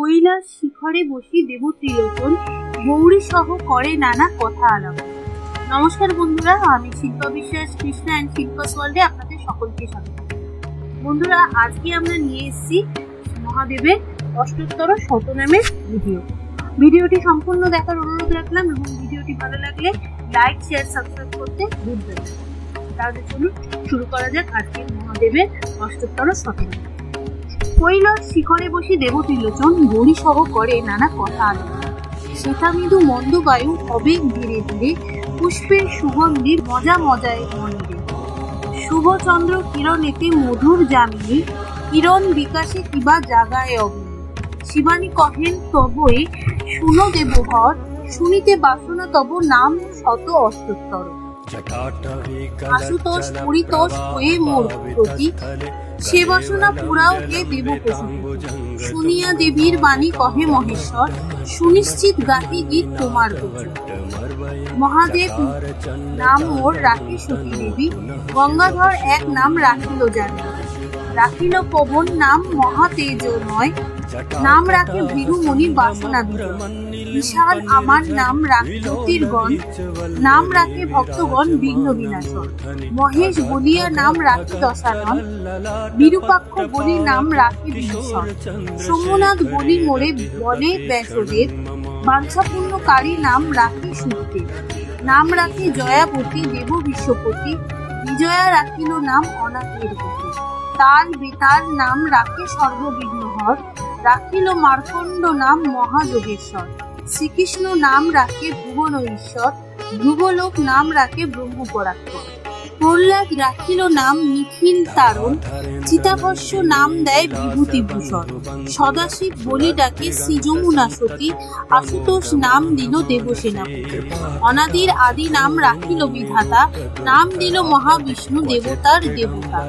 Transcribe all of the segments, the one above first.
কৈলাস শিখরে বসি দেব ত্রিলোচন, গৌরী সহ করে নানা কথা আলাপ। নমস্কার বন্ধুরা, আমি শিল্পা বিশ্বাস, কৃষ্ণা অ্যান্ড শিল্পাস ওয়ার্ল্ডে আপনাদের সকলকে স্বাগত। বন্ধুরা, আজকে আমরা নিয়ে এসেছি মহাদেবের অষ্টোত্তর শতনামের ভিডিও ভিডিওটি সম্পূর্ণ দেখার অনুরোধ রাখলাম এবং ভিডিওটি ভালো লাগলে লাইক শেয়ার সাবস্ক্রাইব করতে ভুলবেন তাহলে চলুন, শুরু করা যাক আজকে মহাদেবের অষ্টোত্তর শতনাম কৈলাস শিখরে বসে দেবত্রিলোচন গড়ি সহ করে নানা কথা আলোচনা। মন্দ বায়ু হবে ধীরে ধীরে পুষ্পের সুগন্ধির মজা মজায় মন্দিরে শুভচন্দ্র কিরণেতে মধুর জামিনী কিরণ বিকাশে কিবা জাগায় অগ্নি। শিবানী কহেন তবই শুনো দেবহর শুনিতে বাসনা তব নাম শত অষ্টোত্তর। আশুতোষ পরিতোষ হয়ে মোর প্রতি। সে বাসনা পুরাও হে দেব শুনিয়া দেবীর বাণী কহে মহেশ্বর, সুনিশ্চিত গাতি গীত তোমার মহাদেব, নাম মোর রাখি সতী দেবী, গঙ্গাধর এক নাম রাখিল জানি। রাখিল পবন নাম মহাতেজ নয়, নাম রাখে ভৃগুমণি বাসনা বিশাল আমার নাম রাখে জ্যোতির্গণ নাম রাখে ভক্তগণ বিঘ্ন বিনাশন মহেশ বলিয়া নাম রাখি দশানন। বিরূপাক্ষ বলি নাম রাখে বিভীষণ। সোমনাথ বলি মোরে বলে ব্যাসদেব। বাঞ্ছাপূর্ণকারী নাম রাখি সুখদেব নাম রাখি জয়াবতী দেব বিশ্বপতি। বিজয়া রাখিল নাম অনাথের গতি তাল বেতাল নাম রাখে সর্ববিঘ্নহর। রাখিল মার্কণ্ড নাম মহাযোগেশ্বর। শ্রীকৃষ্ণ নাম রাখে ভুবন ঈশ্বর ধ্রুবলোক নাম রাখে ব্রহ্মপরাক্ষ প্রহ্লাদ রাখিল নাম নিখিল তারণ, চিতাভস্য নাম দেয় বিভূতিভূষণ। সদাশিব বলি ডাকে শ্রী যমুনা সতী, আশুতোষ নাম দিল দেবসেনাপতি। অনাদির আদি নাম রাখিল বিধাতা, নাম দিল মহাবিষ্ণু দেবতার দেবতা।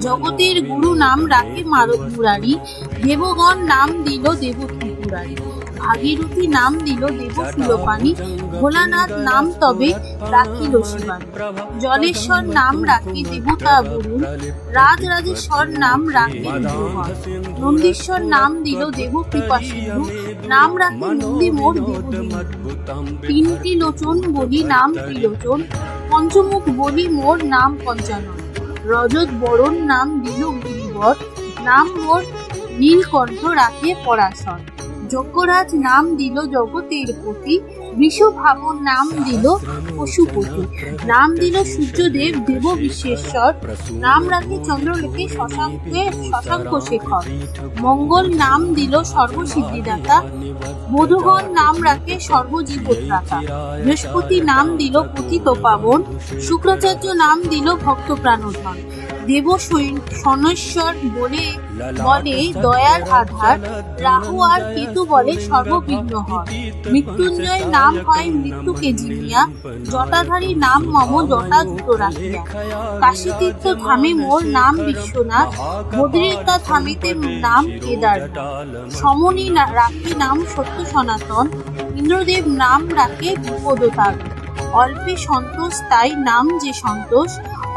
জগতের গুরু নাম রাখে মারদ মুরারি দেবগণ নাম দিল দেব ত্রিপুরারি ভাগীরথী নাম দিল দেব সুলপানি ভোলানাথ নাম তবে রাখিল শিবানী জলেশ্বর নাম রাখে দেবতা বরুণ। রাজ রাজেশ্বর নাম রাখে নন্দীশ্বর নাম দিল দেব কৃপা সিন্ধু নাম রাখে নন্দী মোর তিনটি লোচন বলি নাম ত্রিলোচন। পঞ্চমুখ বলি মোর নাম পঞ্চানন। রজত বরণ নাম দিল গিরিবর। নাম মোর নীলকণ্ঠ রাখে পরাশর। যজ্ঞরাজ নাম দিল জগতের পতি বৃষভাবন নাম দিল পশুপতি। নাম দিল সূর্যদেব, দেব বিশ্বেশ্বর। নাম রাখে চন্দ্রলেখে শশাঙ্কে, শশাঙ্ক শেখর। মঙ্গল নাম দিল সর্বসিদ্ধিদাতা। বধুগণ নাম রাখে সর্বজীবত্রাতা বৃহস্পতি নাম দিল পতিত পাবন। শুক্রাচার্য নাম দিল ভক্ত প্রাণধন দেব সনশ্বর বলে বলে দয়ার আধার, রাহু আর কেতু বলে সর্ববিঘ্ন হয়। মৃত্যুঞ্জয় নাম হয় মৃত্যুকে জিনিয়া, জটাধারী নাম মম জটা দুটো রাখিয়া। কাশীতীর্থ ধামে মোর নাম বিশ্বনাথ বদ্রিকা ধামেতে নাম কেদারনাথ সমনী রাখি নাম সত্য সনাতন, ইন্দ্রদেব নাম রাখে বিপদতার। অল্পে সন্তোষ, তাই নাম যে সন্তোষ,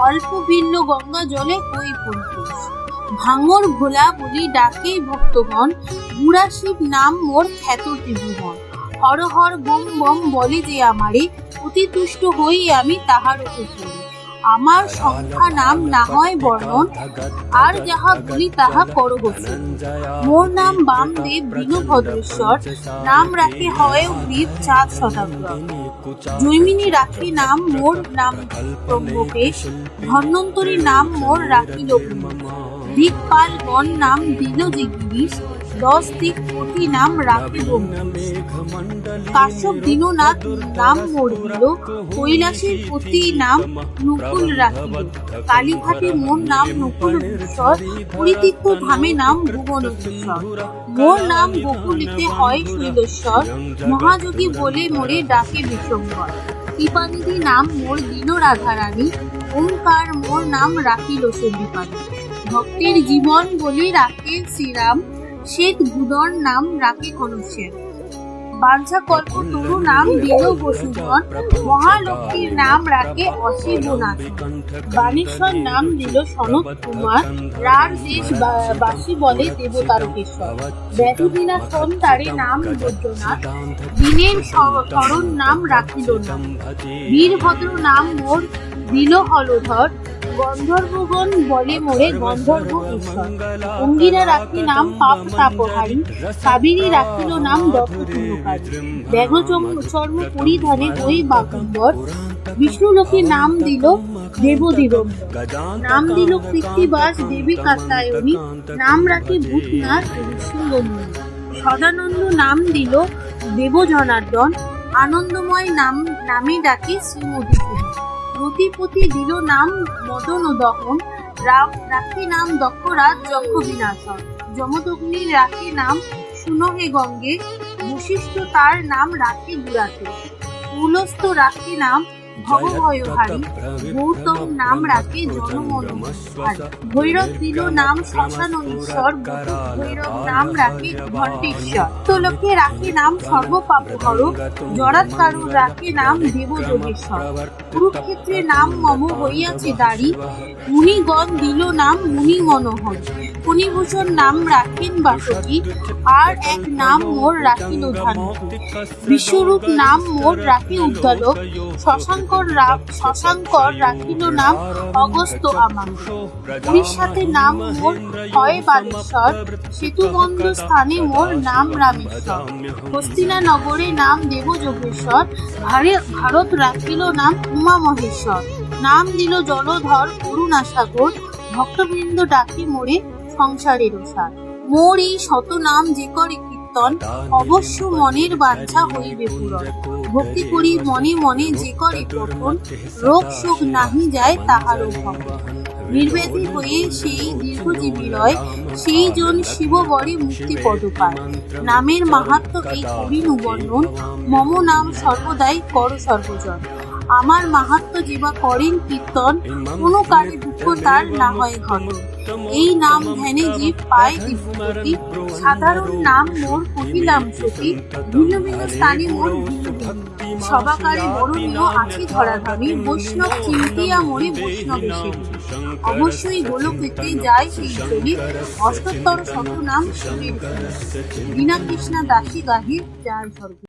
অল্প বিল্ল গঙ্গা জলে কই পরিতোষ ভাঙর ভোলা বলি ডাকে ভক্তগণ, বুড়া শিব নাম মোর খ্যাত ত্রিভুবন। হর হর বম বম বলে যে আমারে, অতি তুষ্ট হই আমি তাহার উপরে। আমার সংখ্যা নাম না হয় বর্ণন, আর যাহা বলি তাহা করবসে মোর নাম বামদেব দীনভদ্রেশ্বর নাম রাখে হয় গ্রীব চাঁদ শতাব্দ জৈমিনী রাখি নাম মোর নাম ব্রহ্মকেশ ধন্বন্তরী নাম মোর রাখিল দিকপাল গণ নাম দিল যে দশ দিক পতি নাম রাখে কাশ্যপ দীননাথ নাম মোর দিল কৈলাসের পতি নাম নকুল রাখিল কালীঘাটে মোর নাম নকুল ঈশ্বর পরিতীর্থ ধামে নাম ভুবনেশ্বর। মোর নাম বকুলিতে হয় শৈলেশ্বর মহাযোগী বলে মোরে ডাকে বিশ্বম্বর কৃপানিধি নাম মোর দিল রাধারানী ওঙ্কার মোর নাম রাখিল সন্দীপানি। ভক্তের জীবন বলে রাখে শ্রীরাম। শেখ ভুদর নাম রাখে ঘনশ্যাম বাঞ্ছা কল্প তরু নাম দিল বসুধন মহালক্ষ্মীর নাম রাখে অশিবনাথ। বানেশ্বর নাম দিল সনত কুমার। রার দেশ বাসী বলে দেবতারকেশ্বর। ব্যাধি বিলাসন তারে নাম বৈদ্যনাথ দিনের স্মরণ নাম রাখিল না। বীরভদ্র নাম মোর দিল হলধর। গন্ধর্বগণ বলে মোরে গন্ধর্ব ঈশ্বর অঙ্গিরা রাখি নাম পাপ তাপহারী, কাবেরী রাখিল নাম দক্ষ পুণ্যকারী চর্ম পরিধানে ওই বাগম্বর বিষ্ণু লোকে নাম দিল দেবদিগম্বর নাম দিল কৃত্তিবাস দেবী কাত্তায়নী নাম রাখি ভূতনাথ ঋষিঙ্গমণি সদানন্দ নাম দিল দেবজনার্দন। আনন্দময় নাম, নামে ডাকে শ্রীমধুসূদন। রতিপতি দিল নাম মদন দহন রাম রাখি নাম দক্ষরাজ যজ্ঞ বিনাশন। যমদগ্নির রাখি নাম সুনহে গঙ্গে বশিষ্ঠ তার নাম রাখে দুরাতে পুলস্ত রাখি নাম ভবভয়হারী গৌতম নাম রাখে জনমনোহারী ভৈরব দিল নাম শ্মশান ঈশ্বর ভৈরব নাম রাখে ঘণ্টেশ্বর। তোলকে রাখে নাম সর্বপাপহর জরাৎকারুর রাখে নাম দেবযোগেশ্বর। কুরুক্ষেত্রে নাম মম হইয়াছে দাড়ি, মুনিগণ দিল নাম মুনি মনোহর ফণিভূষণ নাম রাখেন বাসকি আর এক নাম মোর রাখিল ধানকি বিশ্বরূপ নাম মোর রাখি উদ্দালক, শশাঙ্কর শশাঙ্কর রাখিল নাম অগস্ত আমার উড়িষ্যাতে নাম মোর হয় বালেশ্বর, সেতুবন্ধ স্থানে মোর নাম রামেশ্বর। হস্তিনা নগরে নাম দেবযোগেশ্বর ভারে- ভারত রাখিল নাম উমা মহেশ্বর। নাম দিল জলধর করুণাসাগর ভক্তবৃন্দ ডাকে মোরে সংসারের সার মোর এই শত নাম যে করে কীর্তন, অবশ্য মনের বাঞ্ছা হইবে পূরণ। ভক্তি করি মনে মনে যে করে প্রথম রোগ শোক নাহি যায় তাহারও ভবন নির্ব্যাধি হয়ে সেই দীর্ঘজীবী রয় সেই জন শিব বরে মুক্তি পদ পায় নামের মাহাত্ম এই কবিনু বর্ণন, মম নাম সর্বদাই কর সর্বজন। আমার মাহাত্ম যেবা করেন কীর্তন কোনো কালে দুঃখ তার না হয় ঘটন এই নাম ধ্যানে জীব পায় দিব্যগতি সাধারণ নাম মোর কহিলাম সতী। ভিন্ন ভিন্ন স্থানে মোর সবাকারে বরণীয় আছি ধরাধামী বৈষ্ণব চিন্তিয়া মোরে বৈষ্ণবে অবশ্যই গোলকেতে যায় সেই চলি অষ্টোত্তর শত নাম শিবের বিনা কৃষ্ণা দাসী গাহে যার স্বর্গে